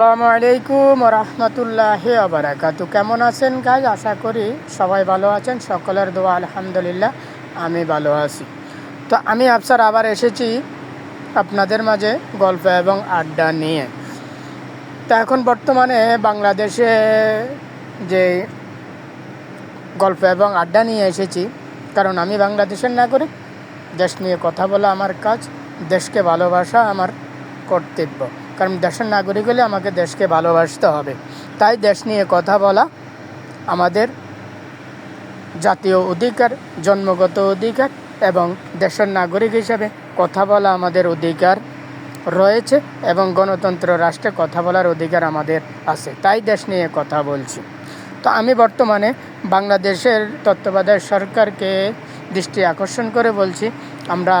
আসসালামু আলাইকুম রহমতুল্লাহ আবরাকাতু কেমন আছেন কাজ আশা করি সবাই ভালো আছেন, সকলের দোয়া আলহামদুলিল্লাহ, আমি ভালো আছি। তো আমি আফসার আবার এসেছি আপনাদের মাঝে গল্প এবং আড্ডা নিয়ে। তো এখন বর্তমানে বাংলাদেশে যে গল্প এবং আড্ডা নিয়ে এসেছি, কারণ আমি বাংলাদেশের নাগরিক, দেশ নিয়ে কথা বলা আমার কাজ, দেশকে ভালোবাসা আমার কর্তব্য। কারণ দেশের নাগরিক হলে আমাকে দেশকে ভালোবাসতে হবে। তাই দেশ নিয়ে কথা বলা আমাদের জাতীয় অধিকার, জন্মগত অধিকার এবং দেশের নাগরিক হিসাবে কথা বলা আমাদের অধিকার রয়েছে এবং গণতন্ত্র রাষ্ট্রে কথা বলার অধিকার আমাদের আছে। তাই দেশ নিয়ে কথা বলছি। তো আমি বর্তমানে বাংলাদেশের তত্ত্বাবধায়ক সরকারকে দৃষ্টি আকর্ষণ করে বলছি, আমরা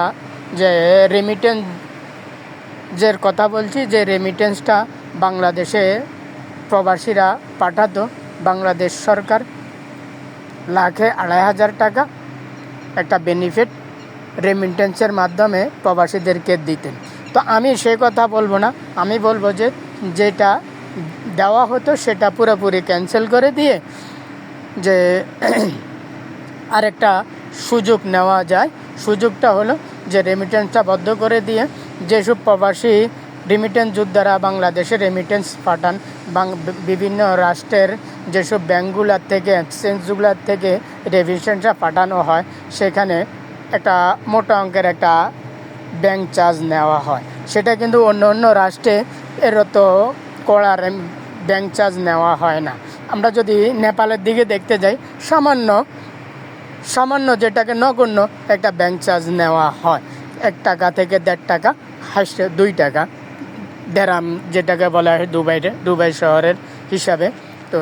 যে রেমিটেন্স যের কথা বলছি, যে রেমিটেন্সটা বাংলাদেশে প্রবাসীরা পাঠাতো। বাংলাদেশ সরকার লাখে আড়াই হাজার টাকা একটা বেনিফিট রেমিটেন্সের মাধ্যমে প্রবাসীদেরকে দিতেন। তো আমি সে কথা বলব না। আমি বলব যে, যেটা দেওয়া হতো সেটা পুরোপুরি ক্যান্সেল করে দিয়ে যে আরেকটা সুযোগ নেওয়া যায়। সুযোগটা হলো যে রেমিটেন্সটা বদ্ধ করে দিয়ে যেসব প্রবাসী রেমিটেন্স যোদ্ধারা বাংলাদেশে রেমিটেন্স পাঠান বিভিন্ন রাষ্ট্রের যেসব ব্যাঙ্কগুলোর থেকে এক্সচেঞ্জগুলোর থেকে রেমিটেন্সটা পাঠানো হয়, সেখানে একটা মোটা অঙ্কের একটা ব্যাংক চার্জ নেওয়া হয়। সেটা কিন্তু অন্য অন্য রাষ্ট্রে এর তো কড়া ব্যাংক চার্জ নেওয়া হয় না। আমরা যদি নেপালের দিকে দেখতে যাই, সামান্য সামান্য যেটাকে নগণ্য একটা ব্যাংক চার্জ নেওয়া হয়। এক টাকা থেকে দেড় টাকা হাসছে দুই টাকা। দেরাম যেটাকে বলা হয় দুবাইতে দুবাই শহরের হিসাবে। তো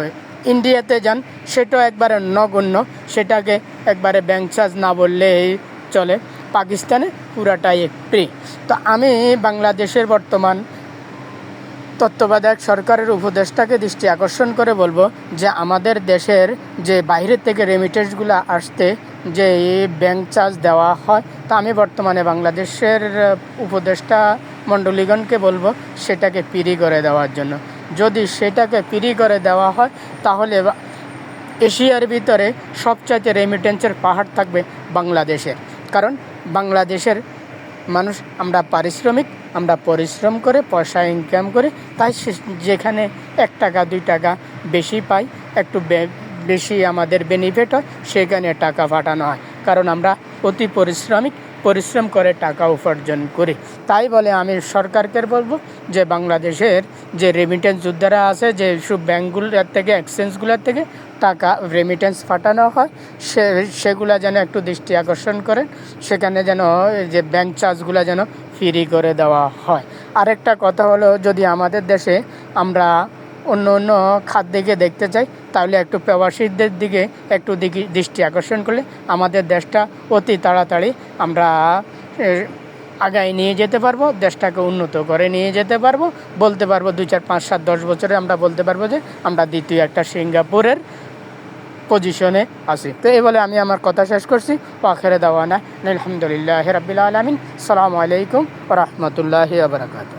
ইন্ডিয়াতে যান সেটাও একবারে নগণ্য। সেটাকে একবারে ব্যাংক চার্জ না বললেই চলে। পাকিস্তানে পুরাটাই ফ্রি তো আমি বাংলাদেশের বর্তমান তত্ত্বাবধায়ক সরকারের উপদেষ্টাকে দৃষ্টি আকর্ষণ করে বলব যে আমাদের দেশের যে বাইরের থেকে রেমিটেন্সগুলো আসতে যে ব্যাংক চার্জ দেওয়া হয়, তা আমি বর্তমানে বাংলাদেশের উপদেষ্টা মণ্ডলীগণকে বলব সেটাকে পিরি করে দেওয়ার জন্য। যদি সেটাকে পিরি করে দেওয়া হয়, তাহলে এশিয়ার ভিতরে সবচাইতে রেমিটেন্সের পাহাড় থাকবে বাংলাদেশের। কারণ বাংলাদেশের মানুষ, আমরা পারিশ্রমিক, আমরা পরিশ্রম করে, পয়সা ইনকাম করে, তাই যেখানে এক টাকা, দুই টাকা বেশি পাই, একটু বেশি আমাদের বেনিফিট হয়, সেখানে টাকা পাঠানো হয়। কারণ আমরা অতি পরিশ্রমিক পরিশ্রম করে টাকা উপার্জন করি। তাই বলে আমি সরকারকে বলব যে বাংলাদেশের যে রেমিটেন্স যোদ্ধারা আছে, যে সব ব্যাঙ্কগুলোর থেকে এক্সচেঞ্জগুলোর থেকে টাকা রেমিটেন্স পাঠানো হয়, সে, সেগুলো যেন একটু দৃষ্টি আকর্ষণ করেন, সেখানে যেন যে ব্যাংক চার্জগুলো যেন ফ্রি করে দেওয়া হয়। আরেকটা কথা হলো, যদি আমাদের দেশে আমরা অন্য অন্য খাত দিকে দেখতে চাই, তাহলে একটু প্রবাসীদের দিকে একটু দিকে দৃষ্টি আকর্ষণ করলে আমাদের দেশটা অতি তাড়াতাড়ি আমরা আগায় নিয়ে যেতে পারব, দেশটাকে উন্নত করে নিয়ে যেতে পারব। বলতে পারব দুই চার পাঁচ সাত দশ বছরে আমরা বলতে পারব যে আমরা দ্বিতীয় একটা সিঙ্গাপুরের পজিশনে আছি। তো এই বলে আমি আমার কথা শেষ করছি। আখেরে দাওয়ানা। আলহামদুলিল্লাহ রবিল আলমিন। সালামু আলাইকুম রহমতুল্লাহ আবরকাত